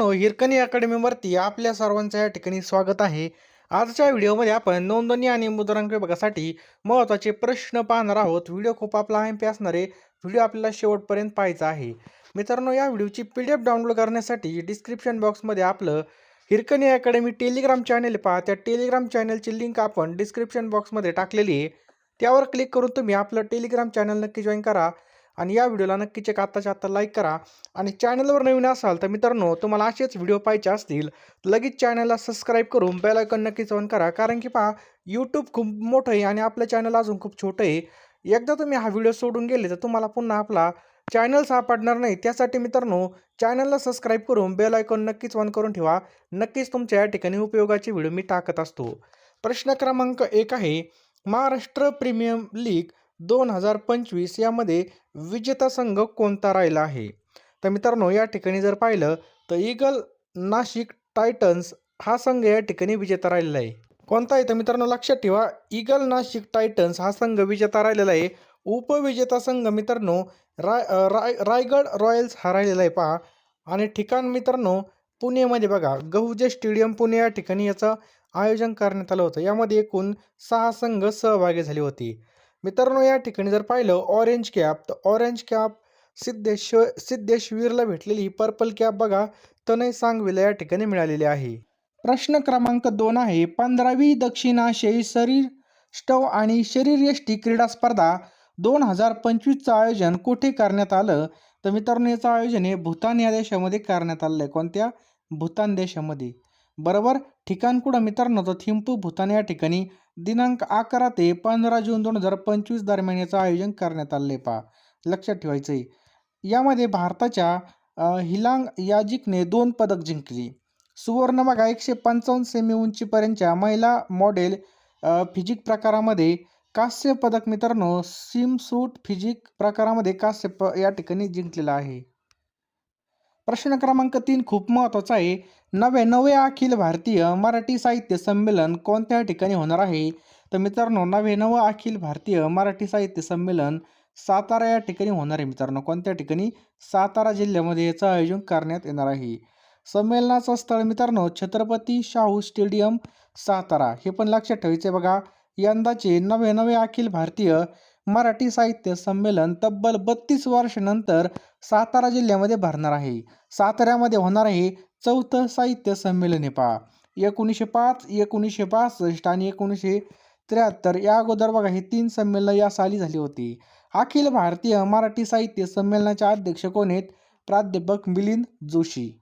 मित्रांनो हिरकणी अकॅडमीवरती आपल्या सर्वांचं या ठिकाणी स्वागत आहे. आजच्या व्हिडिओमध्ये आपण नोंदणी आणि मुद्रांक विभागासाठी महत्त्वाचे प्रश्न पाहणार आहोत. व्हिडिओ खूप आपला एम पी असणारे व्हिडिओ आपल्याला शेवटपर्यंत पाहायचा आहे. मित्रांनो या व्हिडिओची पी डी एफ डाउनलोड करण्यासाठी डिस्क्रिप्शन बॉक्समध्ये आपलं हिरकणी अकॅडमी टेलिग्राम चॅनल पहा. त्या टेलिग्राम चॅनलची लिंक आपण डिस्क्रिप्शन बॉक्समध्ये टाकलेली आहे. त्यावर क्लिक करून तुम्ही आपलं टेलिग्राम चॅनल नक्की जॉईन करा. आणि या व्हिडिओला नक्कीच एक आत्ताच्या आत्ता लाईक करा. आणि चॅनलवर नवीन असाल तर मित्रांनो तुम्हाला असेच व्हिडिओ पाहिजे असतील लगेच चॅनलला सबस्क्राईब करून बेलायकन नक्कीच ऑन करा. कारण की पहा यूट्यूब खूप मोठं आहे आणि आपलं चॅनल अजून खूप छोटं आहे. एकदा तुम्ही हा व्हिडिओ सोडून गेले तर तुम्हाला पुन्हा आपला चॅनल सापडणार नाही. त्यासाठी मित्रांनो चॅनलला सबस्क्राईब करून बेल आयकॉन नक्कीच ऑन करून ठेवा. नक्कीच तुमच्या या ठिकाणी उपयोगाचे व्हिडिओ मी टाकत असतो. प्रश्न क्रमांक एक आहे महाराष्ट्र प्रीमियम लीग दोन हजार पंचवीस यामध्ये विजेता संघ कोणता राहिला आहे? तर मित्रांनो या ठिकाणी जर पाहिलं तर ईगल नाशिक टायटन्स हा संघ या ठिकाणी विजेता राहिलेला आहे. कोणता आहे? तर मित्रांनो लक्षात ठेवा ईगल नाशिक टायटन्स हा संघ विजेता राहिलेला आहे. उपविजेता संघ मित्रांनो राय राय रायगड रॉयल्स हा राहिलेला आहे. पहा आणि ठिकाण मित्रांनो पुणेमध्ये बघा गहुजे स्टेडियम पुणे या ठिकाणी याचं आयोजन करण्यात आलं होतं. यामध्ये एकूण सहा संघ सहभागी झाले होते. मित्रांनो या ठिकाणी जर पाहिलं ऑरेंज कॅप तर ऑरेंज कॅप सिद्धेश्वर सिद्धेश्वीरला भेटलेली पर्पल कॅप बघा तनय सांगवीला या ठिकाणी मिळालेली आहे. प्रश्न क्रमांक दोन आहे पंधरावी दक्षिण आशियाई शरीर स्टव आणि शरीरयष्टी क्रीडा स्पर्धा दोन हजार पंचवीसचं आयोजन कुठे करण्यात आलं? तर मित्रांनो याचं आयोजन हे भूतान या देशामध्ये करण्यात आलं आहे. कोणत्या? भूतान देशामध्ये. बरोबर? ठिकाण कुठं मित्रांनो? तर थिंपू भूतान या ठिकाणी दिनांक अकरा ते पंधरा जून दोन हजार पंचवीस दरम्यान याचं आयोजन करण्यात आले पा पहा. लक्षात ठेवायचं आहे यामध्ये भारताच्या हिलांग याजिकने दोन पदक जिंकली. सुवर्ण बघा एकशे पंचावन्न सेमी उंचीपर्यंतच्या महिला मॉडेल फिजिक प्रकारामध्ये कांस्य पदक मित्रांनो सिमसूट फिजिक प्रकारामध्ये कांस्य प या ठिकाणी जिंकलेला आहे. प्रश्न क्रमांक तीन खूप महत्त्वाचा आहे. नवे नवे अखिल भारतीय मराठी साहित्य संमेलन कोणत्या ठिकाणी होणार आहे? तर मित्रांनो नवे नवं अखिल भारतीय मराठी साहित्य संमेलन सातारा या ठिकाणी होणार आहे मित्रांनो. कोणत्या ठिकाणी? सातारा जिल्ह्यामध्ये याचं आयोजन करण्यात येणार आहे. संमेलनाचं स्थळ मित्रांनो छत्रपती शाहू स्टेडियम सातारा. हे पण लक्षात ठेवायचं बघा. यंदाचे नवे नवे अखिल भारतीय मराठी साहित्य संमेलन तब्बल बत्तीस वर्षानंतर सातारा जिल्ह्यामध्ये भरणार आहे. साताऱ्यामध्ये होणार आहे चौथं साहित्य संमेलन हे पहा. एकोणीसशे पाच एकोणीसशे पासष्ट आणि एकोणीसशे त्र्याहत्तर या अगोदर बघा हे तीन संमेलनं या साली झाली होती. अखिल भारतीय मराठी साहित्य संमेलनाचे अध्यक्ष कोण आहेत? प्राध्यापक मिलिंद जोशी.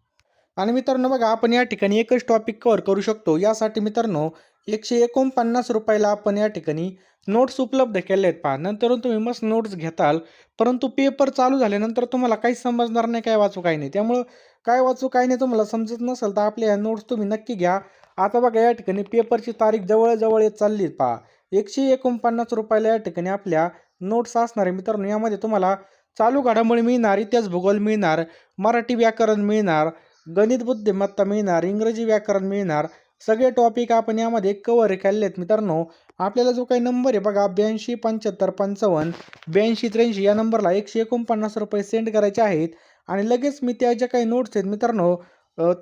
आणि मित्रांनो बघा आपण या ठिकाणी एकच टॉपिक कव्हर करू शकतो. यासाठी मित्रांनो एकशे एकोणपन्नास रुपयाला आपण या ठिकाणी नोट्स उपलब्ध केले आहेत पहा. नंतर तुम्ही मस्त नोट्स घेताल. परंतु पेपर चालू झाल्यानंतर तुम्हाला काहीच समजणार नाही काय वाचू काय नाही. त्यामुळं काय वाचू काय नाही तुम्हाला समजत नसेल तर आपल्या या नोट्स तुम्ही नक्की घ्या. आता बघा या ठिकाणी पेपरची तारीख जवळजवळ येत चालली पहा. एकशे एकोणपन्नास रुपयाला या ठिकाणी आपल्या नोट्स असणारे मित्रांनो यामध्ये तुम्हाला चालू घडामोडी मिळणार इतिहास भूगोल मिळणार मराठी व्याकरण मिळणार गणित बुद्धिमत्ता मिळणार इंग्रजी व्याकरण मिळणार सगळे टॉपिक आपण यामध्ये कवर केलेले आहेत मित्रांनो. आपल्याला जो काही नंबर आहे बघा ब्याऐंशी पंच्याहत्तर पंचावन्न ब्याऐंशी त्र्याऐंशी या नंबरला एकशे एकोणपन्नास रुपये सेंड करायचे आहेत. आणि लगेच मी त्या ज्या काही नोट्स आहेत मित्रांनो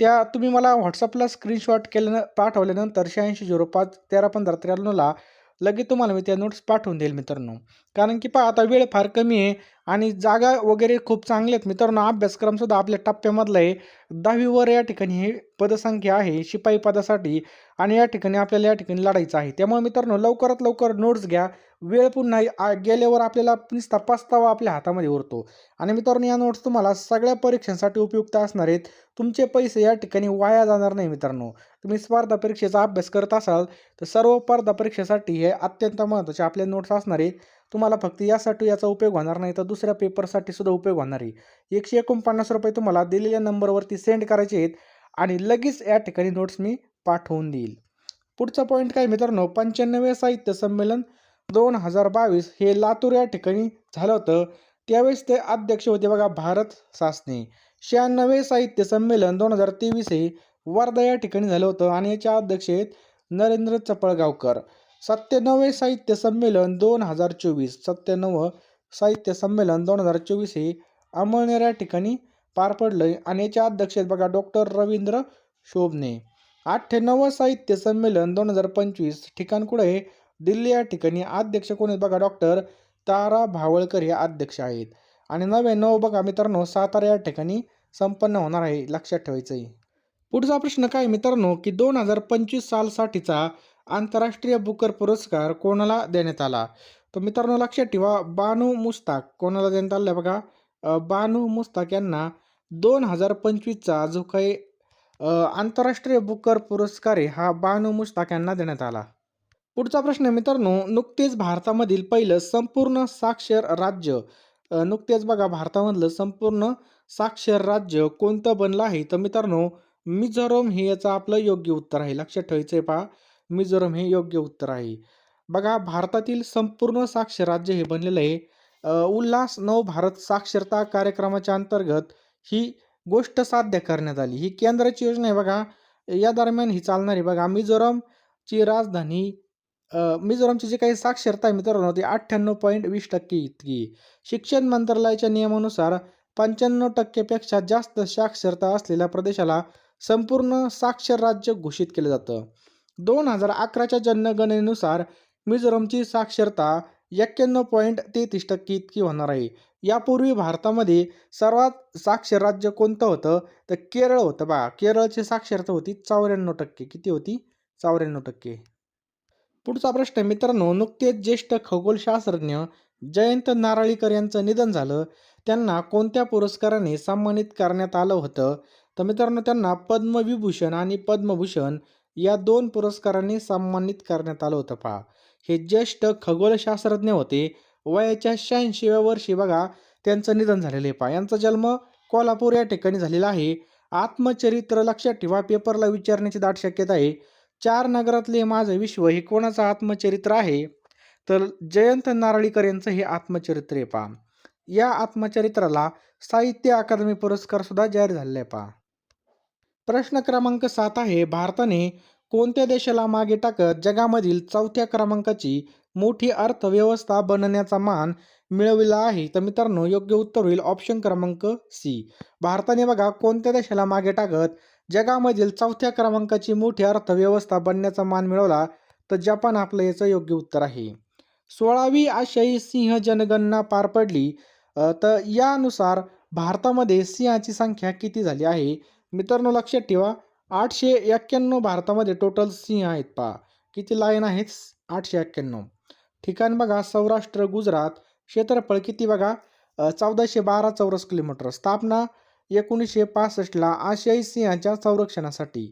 त्या तुम्ही मला व्हॉट्सअपला स्क्रीनशॉट केल्यानं पाठवल्यानंतर शहाऐंशी झिरो पाच तेरा पंधरा त्र्याण्णवला लगेच तुम्हाला मी त्या नोट्स पाठवून देईल मित्रांनो. कारण की पहा आता वेळ फार कमी आहे. आणि जागा वगैरे खूप चांगले आहेत. मित्रांनो अभ्यासक्रमसुद्धा आपल्या टप्प्यामधला आहे. दहावीवर या ठिकाणी हे पदसंख्या आहे शिपाई पदासाठी. आणि या ठिकाणी आपल्याला या ठिकाणी लढायचं आहे. त्यामुळे मित्रांनो लवकरात लवकर नोट्स घ्या. वेळ पुन्हा गेल्यावर आपल्याला नुसता पस्तावा आपल्या हातामध्ये उरतो. आणि मित्रांनो या नोट्स तुम्हाला सगळ्या परीक्षांसाठी उपयुक्त असणार आहेत. तुमचे पैसे या ठिकाणी वाया जाणार नाही मित्रांनो. तुम्ही स्पर्धा परीक्षेचा अभ्यास करत असाल तर सर्व स्पर्धा परीक्षेसाठी हे अत्यंत महत्त्वाचे आपले नोट्स असणार आहेत. तुम्हाला फक्त यासाठी याचा उपयोग होणार नाही तर दुसऱ्या पेपरसाठी सुद्धा उपयोग होणार आहे. एकशे एकोणपन्नास रुपये तुम्हाला दिलेल्या नंबरवरती सेंड करायचे आहेत आणि लगेच या ठिकाणी नोट्स मी पाठवून देईल. पुढचा पॉईंट काय मित्रांनो? पंच्याण्णवे साहित्य संमेलन दोन हजार बावीस हे लातूर या ठिकाणी झालं होतं. त्यावेळेस ते अध्यक्ष होते बघा भारत सासने. शहाण्णवे साहित्य संमेलन दोन हजार तेवीस हे वर्धा या ठिकाणी झालं होतं आणि याच्या अध्यक्ष आहेत नरेंद्र चपळगावकर. सत्त्याण्णवे साहित्य संमेलन दोन हजार चोवीस. सत्त्याण्णव साहित्य संमेलन दोन हजार चोवीस हे अमळनेर या ठिकाणी पार पडलंय आणि याच्या अध्यक्ष बघा डॉक्टर रवींद्र शोभने अठ्ठ्याण्णव साहित्य संमेलन दोन हजार पंचवीस ठिकाण कुठे आहे दिल्ली या ठिकाणी अध्यक्ष कोण आहेत बघा? डॉक्टर तारा भावळकर हे अध्यक्ष आहेत. आणि नव्याण्णव बघा मित्रांनो सातारा या ठिकाणी संपन्न होणार आहे लक्षात ठेवायचं आहे पुढचा प्रश्न काय मित्रांनो? की दोन हजार पंचवीस सालसाठीचा आंतरराष्ट्रीय बुकर पुरस्कार कोणाला देण्यात आला? तर मित्रांनो लक्षात ठेवा बानू मुस्ताक कोणाला देण्यात आला आहे बघा बानू मुस्ताक यांना दोन हजार पंचवीसचा जो काही आंतरराष्ट्रीय बुकर पुरस्कार आहे हा बानू मुस्ताक यांना देण्यात आला. पुढचा प्रश्न आहे मित्रांनो नुकतेच भारतामधील पहिलं संपूर्ण साक्षर राज्य नुकतेच बघा भारतामधलं संपूर्ण साक्षर राज्य कोणतं बनलं आहे? तर मित्रांनो मिझोरम हे याचं आपलं योग्य उत्तर आहे. लक्षात ठेवायचं आहे पहा. मिझोरम हे योग्य उत्तर आहे. बघा भारतातील संपूर्ण साक्षर राज्य हे बनलेलं आहे. उल्हास नव भारत साक्षरता कार्यक्रमाच्या अंतर्गत ही गोष्ट साध्य करण्यात आली. ही केंद्राची योजना आहे बघा. या दरम्यान ही चालणार आहे बघा मिझोरमची राजधानी मिझोरमची जी काही साक्षरता आहे मित्रांनो ती अठ्ठ्याण्णव पॉईंट वीस टक्के इतकी शिक्षण मंत्रालयाच्या नियमानुसार पंच्याण्णव टक्केपेक्षा जास्त साक्षरता असलेल्या प्रदेशाला संपूर्ण साक्षर राज्य घोषित केलं जातं. दोन हजार अकराच्या जनगणनेनुसार मिझोरमची साक्षरता एक्क्याण्णव पॉईंट तेहतीस टक्के इतकी होणार आहे. यापूर्वी भारतामध्ये सर्वात साक्षर राज्य कोणतं होतं? तर केरळ होतं बा केरळची साक्षरता होती चौऱ्याण्णव टक्के. किती होती? चौऱ्याण्णव टक्के. पुढचा प्रश्न मित्रांनो नुकतेच ज्येष्ठ खगोलशास्त्रज्ञ जयंत नारळीकर यांचं निधन झालं. त्यांना कोणत्या पुरस्काराने सन्मानित करण्यात आलं होतं? तर मित्रांनो त्यांना पद्मविभूषण आणि पद्मभूषण या दोन पुरस्कारांनी सन्मानित करण्यात आलं होतं पहा. हे ज्येष्ठ खगोलशास्त्रज्ञ होते. वयाच्या शहाऐंशीव्या वर्षी बघा त्यांचं निधन झालेलं आहे पहा. यांचा जन्म कोल्हापूर या ठिकाणी झालेला आहे. आत्मचरित्र लक्षात ठेवा पेपरला विचारण्याची दाट शक्यता आहे. चार नगरातले माझं विश्व हे कोणाचं आत्मचरित्र आहे? तर जयंत नारळीकर यांचं हे आत्मचरित्र आहे पहा. या आत्मचरित्राला साहित्य अकादमी पुरस्कार सुद्धा जाहीर झालेला आहे पहा. प्रश्न क्रमांक सात आहे. भारताने कोणत्या देशाला मागे टाकत जगामधील चौथ्या क्रमांकाची मोठी अर्थव्यवस्था बनण्याचा मान मिळविला आहे? तर मित्रांनो योग्य उत्तर होईल ऑप्शन क्रमांक सी भारताने बघा कोणत्या देशाला मागे टाकत जगामधील चौथ्या क्रमांकाची मोठी अर्थव्यवस्था बनण्याचा मान मिळवला? तर जपान आपलं याचं योग्य उत्तर आहे. सोळावी आशियाई सिंह जनगणना पार पडली. तर यानुसार भारतामध्ये सिंहाची संख्या किती झाली आहे? मित्रांनो लक्षात ठेवा आठशे एक्क्याण्णव भारतामध्ये टोटल सिंह आहेत पहा. किती लाईन आहेत? आठशे एक्क्याण्णव. ठिकाण बघा सौराष्ट्र गुजरात. क्षेत्रफळ किती बघा? चौदाशे बारा चौरस किलोमीटर स्थापना एकोणीसशे पासष्टला आशियाई सिंहाच्या संरक्षणासाठी.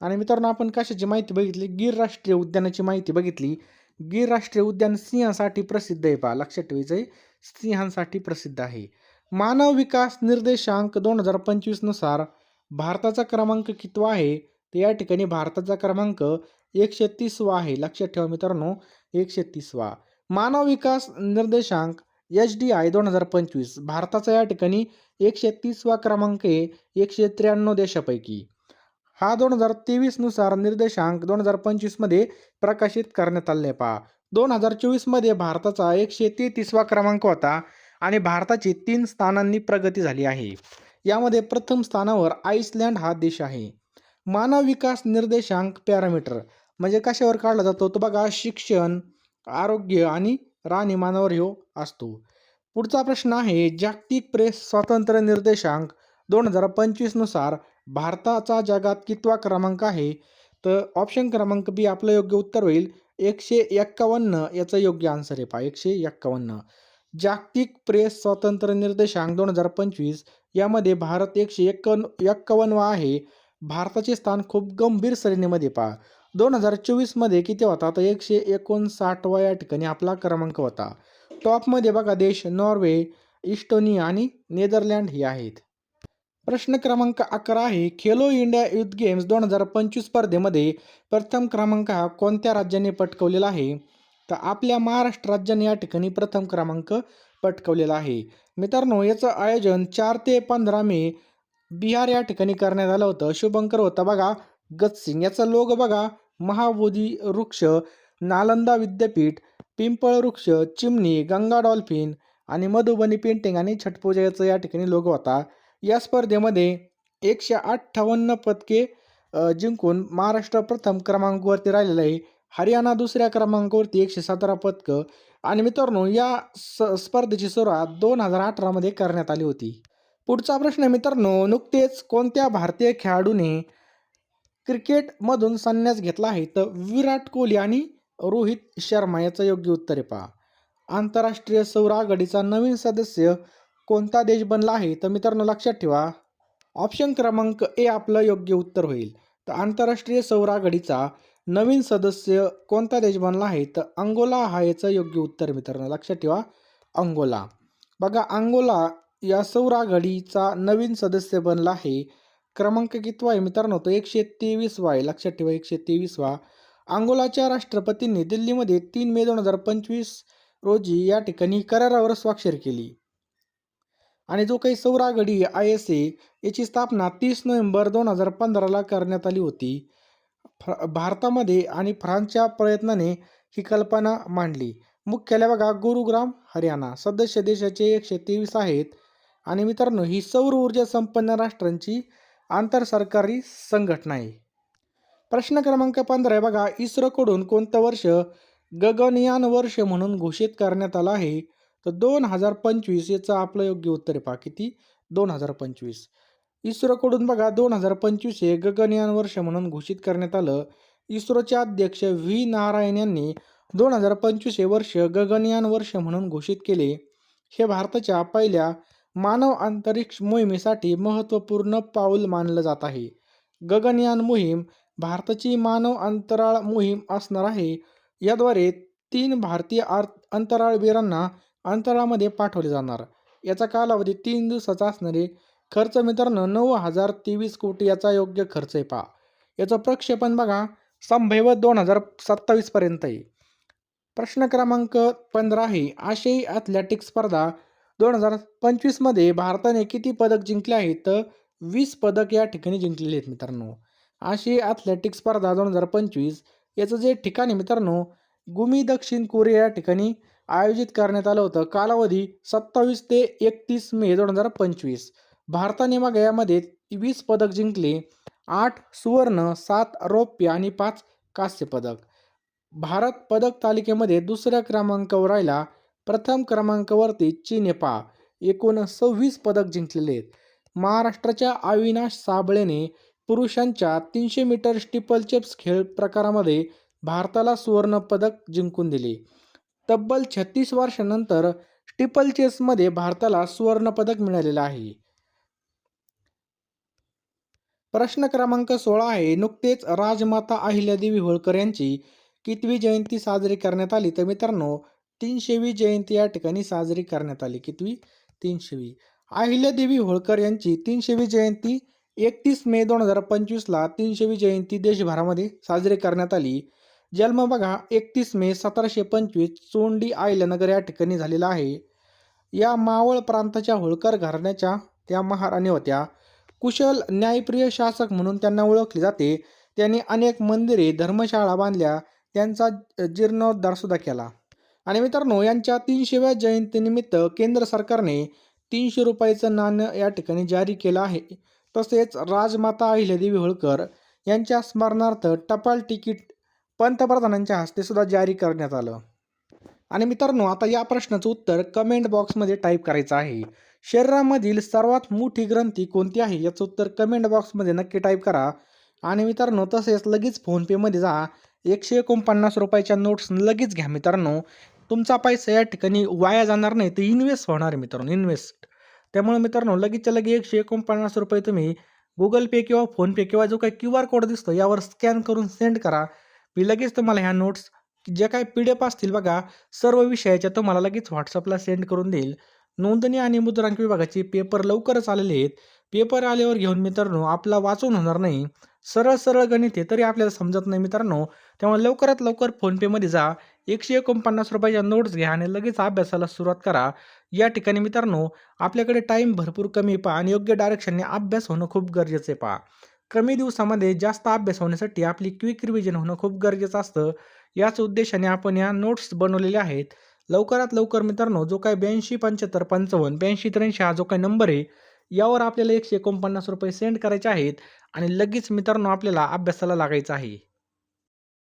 आणि मित्रांनो आपण कशाची माहिती बघितली? गिर राष्ट्रीय उद्यानाची माहिती बघितली. गिर राष्ट्रीय उद्यान सिंहासाठी प्रसिद्ध आहे पहा. लक्षात ठेवायचं आहे सिंहांसाठी प्रसिद्ध आहे. मानव विकास निर्देशांक दोन हजार पंचवीसनुसार भारताचा क्रमांक कितवा आहे? तर या ठिकाणी भारताचा क्रमांक एकशे तीसवा आहे. लक्षात ठेवा मित्रांनो एकशे तीसवा. मानव विकास निर्देशांक एच डी आय दोन हजार पंचवीस. भारताचा या ठिकाणी एकशे तीसवा क्रमांक आहे एकशे त्र्याण्णव देशापैकी. हा दोन हजार तेवीसनुसार निर्देशांक दोन हजार पंचवीसमध्ये प्रकाशित करण्यात आले पहा दोन हजार चोवीसमध्ये भारताचा एकशे तेहतीसवा क्रमांक होता. आणि भारताची तीन स्थानांनी प्रगती झाली आहे. यामध्ये प्रथम स्थानावर आईसलँड हा देश आहे. मानव विकास निर्देशांक पॅरामीटर म्हणजे कशावर काढला जातो? तो बघा शिक्षण आरोग्य आणि राहणीमानावर ह्यो असतो. पुढचा प्रश्न आहे जागतिक प्रेस स्वातंत्र्य निर्देशांक दोन हजार पंचवीसनुसार भारताचा जगात कितवा क्रमांक आहे? तर ऑप्शन क्रमांक बी आपलं योग्य उत्तर होईल. एकशे एक्कावन्न याचं योग्य आन्सर आहे पहा एकशे एक्कावन्न. जागतिक प्रेस स्वातंत्र्य निर्देशांक दोन हजार पंचवीस यामध्ये भारत एकशे एक्कावन्न एक्कावन्नवा आहे. भारताचे स्थान खूप गंभीर श्रेणीमध्ये पहा. दोन हजार चोवीसमध्ये किती होता? तर एकशे एकोणसाठवा या ठिकाणी आपला क्रमांक होता. टॉपमध्ये बघा देश नॉर्वे इस्टोनिया आणि नेदरलँड हे आहेत. प्रश्न क्रमांक अकरा आहे. खेलो इंडिया युथ गेम्स दोन हजार पंचवीस स्पर्धेमध्ये प्रथम क्रमांक हा कोणत्या राज्याने पटकवलेला आहे? तर आपल्या महाराष्ट्र राज्याने या ठिकाणी प्रथम क्रमांक पटकवलेला आहे. मित्रांनो याचं आयोजन चार ते पंधरा मे बिहार या ठिकाणी करण्यात आलं होतं. शुभंकर होता बघा गतसिंग याचा लोग बघा महाबोधी वृक्ष नालंदा विद्यापीठ पिंपळ वृक्ष चिमणी गंगा डॉल्फिन आणि मधुबनी पेंटिंग आणि छटपूजेचा या ठिकाणी लोग होता. या स्पर्धेमध्ये एकशे अठ्ठावन्न पदके जिंकून महाराष्ट्र प्रथम क्रमांकावरती राहिलेलं आहे. हरियाणा दुसऱ्या क्रमांकावरती एकशे सतरा पदकं. आणि मित्रांनो या स स्पर्धेची सुरुवात दोन हजार अठरामध्ये करण्यात आली होती. पुढचा प्रश्न मित्रांनो नुकतेच कोणत्या भारतीय खेळाडूने क्रिकेटमधून संन्यास घेतला आहे? तर विराट कोहली आणि रोहित शर्मा याचं योग्य उत्तर आहे पहा. आंतरराष्ट्रीय सौर आघाडीचा नवीन सदस्य कोणता देश बनला आहे? तर मित्रांनो लक्षात ठेवा. ऑप्शन क्रमांक ए आपलं योग्य उत्तर होईल. तर आंतरराष्ट्रीय सौर आघाडीचा नवीन सदस्य कोणता देश बनला आहे? तर अंगोला हा याचं योग्य उत्तर मित्रांनो. लक्षात ठेवा अंगोला. बघा अंगोला या सौराघडीचा नवीन सदस्य बनला आहे. क्रमांक कितवा आहे मित्रांनो? तो एकशे तेवीसवा आहे. लक्षात ठेवा एकशे तेवीसवा अंगोलाच्या राष्ट्रपतींनी दिल्लीमध्ये तीन मे दोन हजार पंचवीस रोजी या ठिकाणी करारावर स्वाक्षरी केली. आणि जो काही सौरागडी आय एस ए याची स्थापना तीस नोव्हेंबर दोन हजार पंधराला करण्यात आली होती. फ्र भारतामध्ये आणि फ्रान्सच्या प्रयत्नाने ही कल्पना मांडली. मुख्यालय बघा गुरुग्राम हरियाणा सदस्य देशाचे एकशे तेवीस आहेत. आणि मित्रांनो ही सौर ऊर्जा संपन्न राष्ट्रांची आंतरसरकारी संघटना आहे. प्रश्न क्रमांक पंधरा आहे बघा इस्रोकडून कोणतं वर्ष गगनयान वर्ष म्हणून घोषित करण्यात आलं आहे? तर दोन हजार पंचवीस याचं आपलं योग्य उत्तर पहा किती? दोन हजार पंचवीस. इस्रोकडून बघा दोन हजार पंचवीस हे गगनयान वर्ष म्हणून घोषित करण्यात आलं. इस्रोचे अध्यक्ष व्ही नारायण यांनी दोन हजार पंचवीस हे वर्ष गगनयान वर्ष म्हणून घोषित केले. हे भारताच्या पहिल्या मानव अंतरिक्ष मोहिमेसाठी महत्त्वपूर्ण पाऊल मानलं जात आहे. गगनयान मोहीम भारताची मानव अंतराळ मोहीम असणार आहे. याद्वारे तीन भारतीय आर अंतराळवीरांना अंतराळामध्ये पाठवले जाणार. याचा कालावधी तीन दिवसाचा असणारे खर्च मित्रांनो नऊ हजार तेवीस कोटी याचा योग्य खर्च आहे पहा. याचं प्रक्षेपण बघा संभैवत दोन हजार सत्तावीसपर्यंत आहे. प्रश्न क्रमांक पंधरा आहे आशियाई ॲथलेटिक्स स्पर्धा दोन हजार पंचवीसमध्ये भारताने किती पदक जिंकले आहेत तर वीस पदक या ठिकाणी जिंकलेले आहेत मित्रांनो. आशियाई ॲथलेटिक्स स्पर्धा दोन हजार पंचवीस याचं जे ठिकाण आहे मित्रांनो गुमी दक्षिण कोरिया या ठिकाणी आयोजित करण्यात आलं होतं. कालावधी सत्तावीस ते एकतीस मे दोन हजार पंचवीस. भारताने मग यामध्ये वीस पदक जिंकले आठ सुवर्ण सात रौप्य आणि पाच कांस्य पदक. भारत पदक तालिकेमध्ये दुसऱ्या क्रमांकावर राहिला. प्रथम क्रमांकावरती चीन पा एकूण सव्वीस पदक जिंकलेले आहेत. महाराष्ट्राच्या अविनाश साबळेने पुरुषांच्या तीनशे मीटर स्टिपल चेप्स खेळ प्रकारामध्ये भारताला सुवर्ण पदक जिंकून दिले. तब्बल छत्तीस वर्षानंतर स्टिपल चेसमध्ये भारताला सुवर्णपदक मिळालेलं आहे. प्रश्न क्रमांक सोळा आहे. नुकतेच राजमाता अहिल्यादेवी होळकर यांची कितवी जयंती साजरी करण्यात आली. तर मित्रांनो तीनशेवी जयंती या ठिकाणी साजरी करण्यात आली. कितवी? तीनशेवी. अहिल्यादेवी होळकर यांची तीनशेवी जयंती एकतीस मे दोन हजार पंचवीसला तीनशेवी जयंती देशभरामध्ये साजरी करण्यात आली. जन्म बघा एकतीस मे सतराशे पंचवीस चोंडी आयल्यानगर या ठिकाणी झालेला आहे. या मावळ प्रांताच्या होळकर घराण्याच्या त्या महाराणी होत्या. कुशल न्यायप्रिय शासक म्हणून त्यांना ओळखले जाते. त्यांनी अनेक मंदिरे धर्मशाळा बांधल्या त्यांचा जीर्णोद्धार सुद्धा केला. आणि मित्रांनो यांच्या तीनशेव्या जयंतीनिमित्त केंद्र सरकारने तीनशे रुपयाचं नाणं या ठिकाणी जारी केलं आहे. तसेच राजमाता अहिल्यादेवी होळकर यांच्या स्मरणार्थ टपाल तिकीट पंतप्रधानांच्या हस्ते सुद्धा जारी करण्यात आलं. आणि मित्रांनो आता या प्रश्नाचं उत्तर कमेंट बॉक्समध्ये टाईप करायचं आहे. शरीरामधील सर्वात मोठी ग्रंथी कोणती आहे? याचं उत्तर कमेंट बॉक्समध्ये नक्की टाईप करा. आणि मित्रांनो तसेच लगेच फोनपेमध्ये जा. एकशे एकोणपन्नास रुपयाच्या नोट्स लगेच घ्या मित्रांनो. तुमचा पैसा या ठिकाणी वाया जाणार नाही तर इन्व्हेस्ट होणार आहे मित्रांनो इन्व्हेस्ट त्यामुळे मित्रांनो लगेचच्या लगे एकशे एकोणपन्नास रुपये तुम्ही गुगल पे किंवा फोनपे किंवा जो काही क्यू आर कोड दिसतो यावर स्कॅन करून सेंड करा. मी लगेच तुम्हाला ह्या नोट्स जे काही पी डी एफ असतील बघा सर्व विषयाच्या तुम्हाला लगेच व्हॉट्सअपला सेंड करून देईल. नोंदणी आणि मुद्रांक विभागाचे पेपर लवकरच आलेले आहेत. पेपर आल्यावर घेऊन मित्रांनो आपला वाचून होणार नाही. सरळ सरळ गणित आहे तरी आपल्याला समजत नाही मित्रांनो. त्यामुळे लवकरात लवकर फोनपेमध्ये जा. एकशे एकोणपन्नास रुपयाच्या नोट्स घ्या आणि लगेच अभ्यासाला सुरुवात करा. या ठिकाणी मित्रांनो आपल्याकडे टाईम भरपूर कमी पहा आणि योग्य डायरेक्शनने अभ्यास होणं खूप गरजेचं आहे पहा. कमी दिवसामध्ये जास्त अभ्यास होण्यासाठी आपली क्विक रिव्हिजन होणं खूप गरजेचं असतं. याच उद्देशाने आपण या नोट्स बनवलेल्या आहेत. लवकरात लवकर मित्रांनो जो काय ब्याऐंशी पंच्याहत्तर पंचावन्न ब्याऐंशी त्र्याऐंशी हा जो काही नंबर आहे यावर आपल्याला एकशे एकोणपन्नास रुपये सेंड करायचे आहेत आणि लगेच मित्रांनो आपल्याला अभ्यासाला लागायचं आहे.